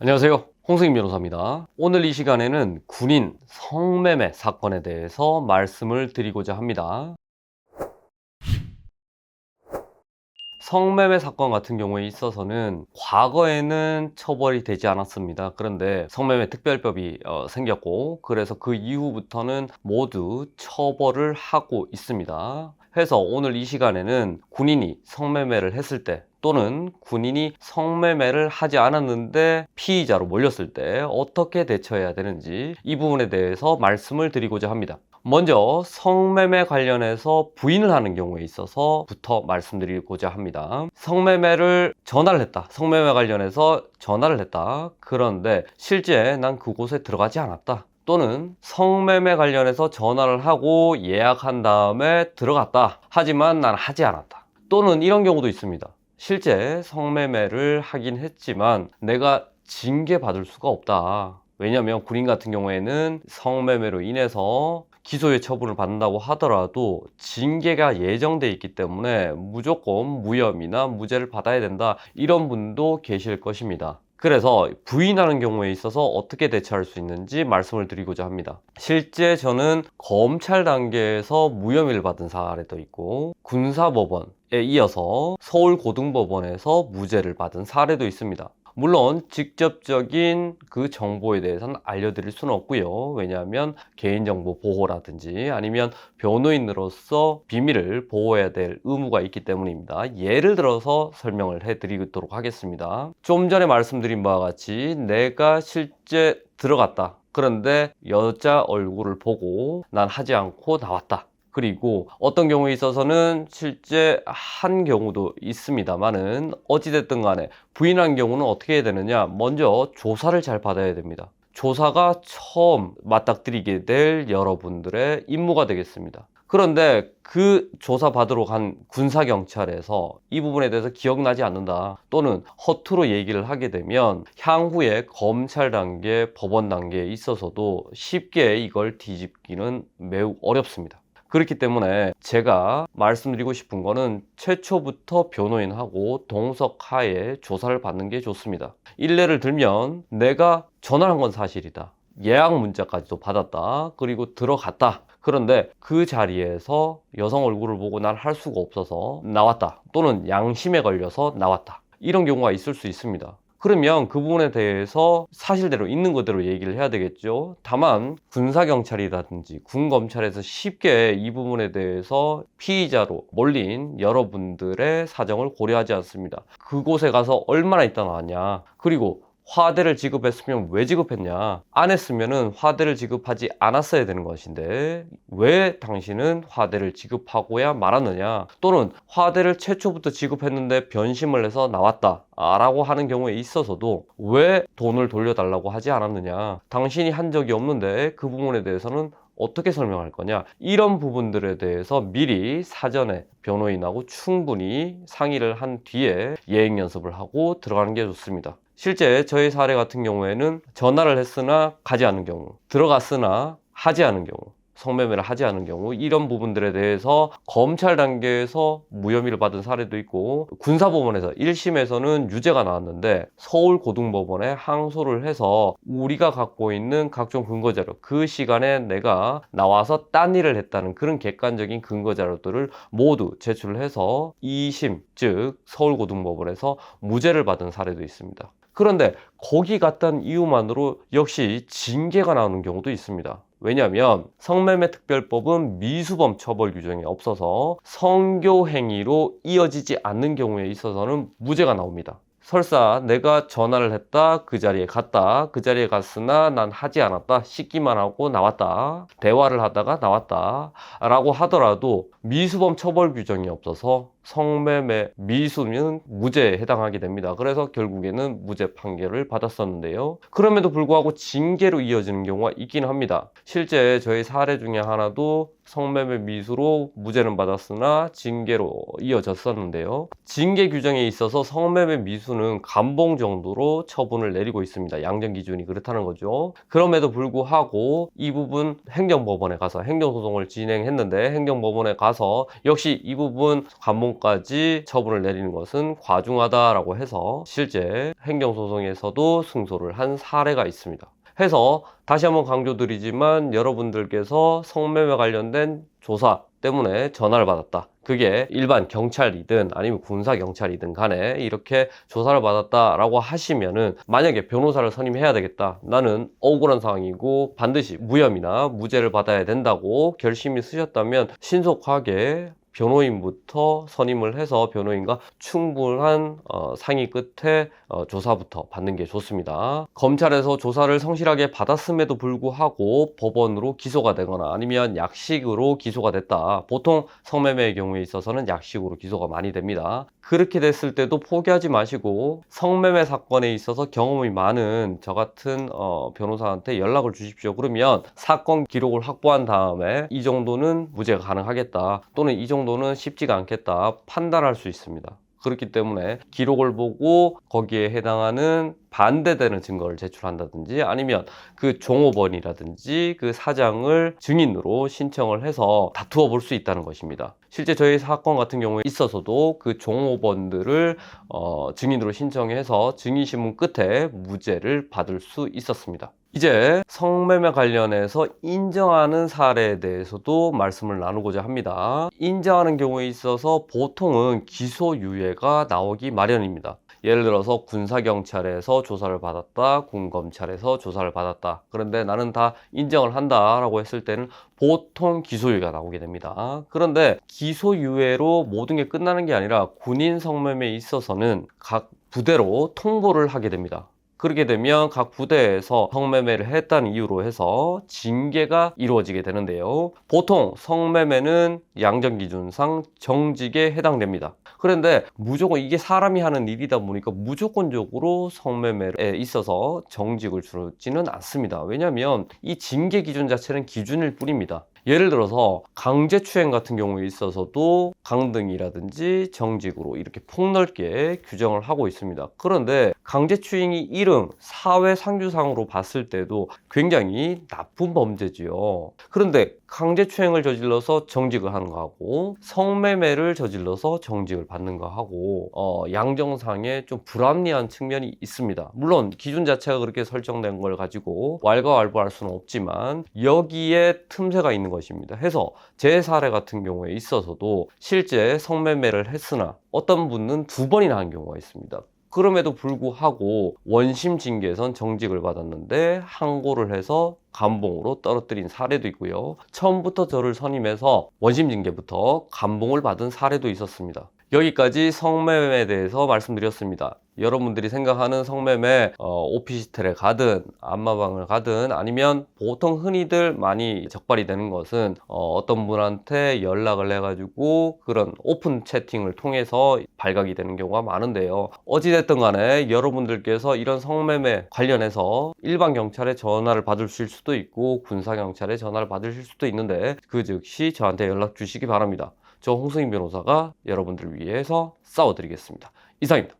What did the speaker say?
안녕하세요. 홍승임 변호사입니다. 오늘 이 시간에는 군인 성매매 사건에 대해서 말씀을 드리고자 합니다. 성매매 사건 같은 경우에 있어서는 과거에는 처벌이 되지 않았습니다. 그런데 성매매 특별법이 어, 생겼고 그래서 그 이후부터는 모두 처벌을 하고 있습니다. 해서 오늘 이 시간에는 군인이 성매매를 했을 때 또는 군인이 성매매를 하지 않았는데 피의자로 몰렸을 때 어떻게 대처해야 되는지 이 부분에 대해서 말씀을 드리고자 합니다. 먼저 성매매 관련해서 부인을 하는 경우에 있어서부터 말씀드리고자 합니다. 성매매를 전화를 했다. 성매매 관련해서 전화를 했다. 그런데 실제 난 그곳에 들어가지 않았다. 또는 성매매 관련해서 전화를 하고 예약한 다음에 들어갔다. 하지만 난 하지 않았다. 또는 이런 경우도 있습니다. 실제 성매매를 하긴 했지만 내가 징계받을 수가 없다. 왜냐하면 군인 같은 경우에는 성매매로 인해서 기소의 처분을 받는다고 하더라도 징계가 예정돼 있기 때문에 무조건 무혐의나 무죄를 받아야 된다. 이런 분도 계실 것입니다. 그래서 부인하는 경우에 있어서 어떻게 대처할 수 있는지 말씀을 드리고자 합니다. 실제 저는 검찰 단계에서 무혐의를 받은 사례도 있고 군사법원에 이어서 서울고등법원에서 무죄를 받은 사례도 있습니다. 물론 직접적인 그 정보에 대해서는 알려드릴 수는 없고요. 왜냐하면 개인정보 보호라든지 아니면 변호인으로서 비밀을 보호해야 될 의무가 있기 때문입니다. 예를 들어서 설명을 해드리도록 하겠습니다. 좀 전에 말씀드린 바와 같이 내가 실제 들어갔다. 그런데 여자 얼굴을 보고 난 하지 않고 나왔다. 그리고 어떤 경우에 있어서는 실제 한 경우도 있습니다만은 어찌됐든 간에 부인한 경우는 어떻게 해야 되느냐? 먼저 조사를 잘 받아야 됩니다. 조사가 처음 맞닥뜨리게 될 여러분들의 임무가 되겠습니다. 그런데 그 조사 받으러 간 군사 경찰에서 이 부분에 대해서 기억나지 않는다 또는 허투루 얘기를 하게 되면 향후에 검찰 단계, 법원 단계에 있어서도 쉽게 이걸 뒤집기는 매우 어렵습니다. 그렇기 때문에 제가 말씀드리고 싶은 거는 최초부터 변호인하고 동석하에 조사를 받는 게 좋습니다. 일례를 들면 내가 전화를 한 건 사실이다. 예약 문자까지도 받았다. 그리고 들어갔다. 그런데 그 자리에서 여성 얼굴을 보고 난 할 수가 없어서 나왔다. 또는 양심에 걸려서 나왔다. 이런 경우가 있을 수 있습니다. 그러면 그 부분에 대해서 사실대로 있는 그대로 얘기를 해야 되겠죠. 다만 군사경찰이라든지 군검찰에서 쉽게 이 부분에 대해서 피의자로 몰린 여러분들의 사정을 고려하지 않습니다. 그곳에 가서 얼마나 있다 나왔냐. 그리고 화대를 지급했으면 왜 지급했냐? 안 했으면은 화대를 지급하지 않았어야 되는 것인데 왜 당신은 화대를 지급하고야 말았느냐? 또는 화대를 최초부터 지급했는데 변심을 해서 나왔다. 라고 하는 경우에 있어서도 왜 돈을 돌려달라고 하지 않았느냐? 당신이 한 적이 없는데 그 부분에 대해서는 어떻게 설명할 거냐 이런 부분들에 대해서 미리 사전에 변호인하고 충분히 상의를 한 뒤에 예행 연습을 하고 들어가는 게 좋습니다. 실제 저희 사례 같은 경우에는 전화를 했으나 가지 않은 경우, 들어갔으나 하지 않은 경우, 성매매를 하지 않은 경우 이런 부분들에 대해서 검찰 단계에서 무혐의를 받은 사례도 있고 군사법원에서 1심에서는 유죄가 나왔는데 서울고등법원에 항소를 해서 우리가 갖고 있는 각종 근거자료 그 시간에 내가 나와서 딴 일을 했다는 그런 객관적인 근거자료들을 모두 제출을 해서 2심 즉 서울고등법원에서 무죄를 받은 사례도 있습니다. 그런데 거기 갔다는 이유만으로 역시 징계가 나오는 경우도 있습니다. 왜냐하면 성매매 특별법은 미수범 처벌 규정이 없어서 성교 행위로 이어지지 않는 경우에 있어서는 무죄가 나옵니다. 설사 내가 전화를 했다 그 자리에 갔다 그 자리에 갔으나 난 하지 않았다 씻기만 하고 나왔다 대화를 하다가 나왔다 라고 하더라도 미수범 처벌 규정이 없어서 성매매 미수는 무죄에 해당하게 됩니다. 그래서 결국에는 무죄 판결을 받았었는데요. 그럼에도 불구하고 징계로 이어지는 경우가 있긴 합니다. 실제 저희 사례 중에 하나도 성매매 미수로 무죄는 받았으나 징계로 이어졌었는데요. 징계 규정에 있어서 성매매 미수는 감봉 정도로 처분을 내리고 있습니다. 양정 기준이 그렇다는 거죠. 그럼에도 불구하고 이 부분 행정법원에 가서 행정소송을 진행했는데 행정법원에 가서 역시 이 부분 감봉 정도까지 처분을 내리는 것은 과중하다라고 해서 실제 행정소송에서도 승소를 한 사례가 있습니다. 해서 다시 한번 강조드리지만 여러분들께서 성매매 관련된 조사 때문에 전화를 받았다. 그게 일반 경찰이든 아니면 군사 경찰이든 간에 이렇게 조사를 받았다라고 하시면은 만약에 변호사를 선임해야 되겠다. 나는 억울한 상황이고 반드시 무혐의나 무죄를 받아야 된다고 결심이 쓰셨다면 신속하게 변호인부터 선임을 해서 변호인과 충분한 어, 상의 끝에 어, 조사부터 받는 게 좋습니다. 검찰에서 조사를 성실하게 받았음에도 불구하고 법원으로 기소가 되거나 아니면 약식으로 기소가 됐다. 보통 성매매의 경우에 있어서는 약식으로 기소가 많이 됩니다. 그렇게 됐을 때도 포기하지 마시고 성매매 사건에 있어서 경험이 많은 저 같은 어, 변호사한테 연락을 주십시오. 그러면 사건 기록을 확보한 다음에 이 정도는 무죄가 가능하겠다 또는 이 정도 는 쉽지가 않겠다 판단할 수 있습니다. 그렇기 때문에 기록을 보고 거기에 해당하는 반대되는 증거를 제출한다든지 아니면 그 종업원이라든지 그 사장을 증인으로 신청을 해서 다투어 볼 수 있다는 것입니다. 실제 저희 사건 같은 경우에 있어서도 그 종업원들을 어, 증인으로 신청해서 증인신문 끝에 무죄를 받을 수 있었습니다. 이제 성매매 관련해서 인정하는 사례에 대해서도 말씀을 나누고자 합니다. 인정하는 경우에 있어서 보통은 기소유예가 나오기 마련입니다. 예를 들어서 군사경찰에서 조사를 받았다, 군검찰에서 조사를 받았다. 그런데 나는 다 인정을 한다라고 했을 때는 보통 기소유예가 나오게 됩니다. 그런데 기소유예로 모든 게 끝나는 게 아니라 군인 성매매에 있어서는 각 부대로 통보를 하게 됩니다. 그렇게 되면 각 부대에서 성매매를 했다는 이유로 해서 징계가 이루어지게 되는데요. 보통 성매매는 양정기준상 정직에 해당됩니다. 그런데 무조건 이게 사람이 하는 일이다 보니까 무조건적으로 성매매에 있어서 정직을 주지는 않습니다. 왜냐하면 이 징계 기준 자체는 기준일 뿐입니다. 예를 들어서 강제추행 같은 경우에 있어서도 강등이라든지 정직으로 이렇게 폭넓게 규정을 하고 있습니다. 그런데 강제추행이 1응 사회 상규상으로 봤을 때도 굉장히 나쁜 범죄지요. 그런데 강제추행을 저질러서 정직을 하는 거하고 성매매를 저질러서 정직을 받는 거하고 어, 양정상에 좀 불합리한 측면이 있습니다. 물론 기준 자체가 그렇게 설정된 걸 가지고 왈가왈부할 수는 없지만 여기에 틈새가 있는 것입니다. 해서 제 사례 같은 경우에 있어서도 실제 성매매를 했으나 어떤 분은 두 번이나 한 경우가 있습니다. 그럼에도 불구하고 원심 징계선 정직을 받았는데 항고를 해서 감봉으로 떨어뜨린 사례도 있고요. 처음부터 저를 선임해서 원심 징계부터 감봉을 받은 사례도 있었습니다. 여기까지 성매매에 대해서 말씀드렸습니다. 여러분들이 생각하는 성매매 어, 오피스텔에 가든 안마방을 가든 아니면 보통 흔히들 많이 적발이 되는 것은 어, 떤 분한테 연락을 해가지고 그런 오픈 채팅을 통해서 발각이 되는 경우가 많은데요. 어찌됐든 간에 여러분들께서 이런 성매매 관련해서 일반 경찰에 전화를 받으실 수도 있고 군사 경찰에 전화를 받으실 수도 있는데 그 즉시 저한테 연락 주시기 바랍니다. 저 홍승인 변호사가 여러분들을 위해서 싸워드리겠습니다. 이상입니다.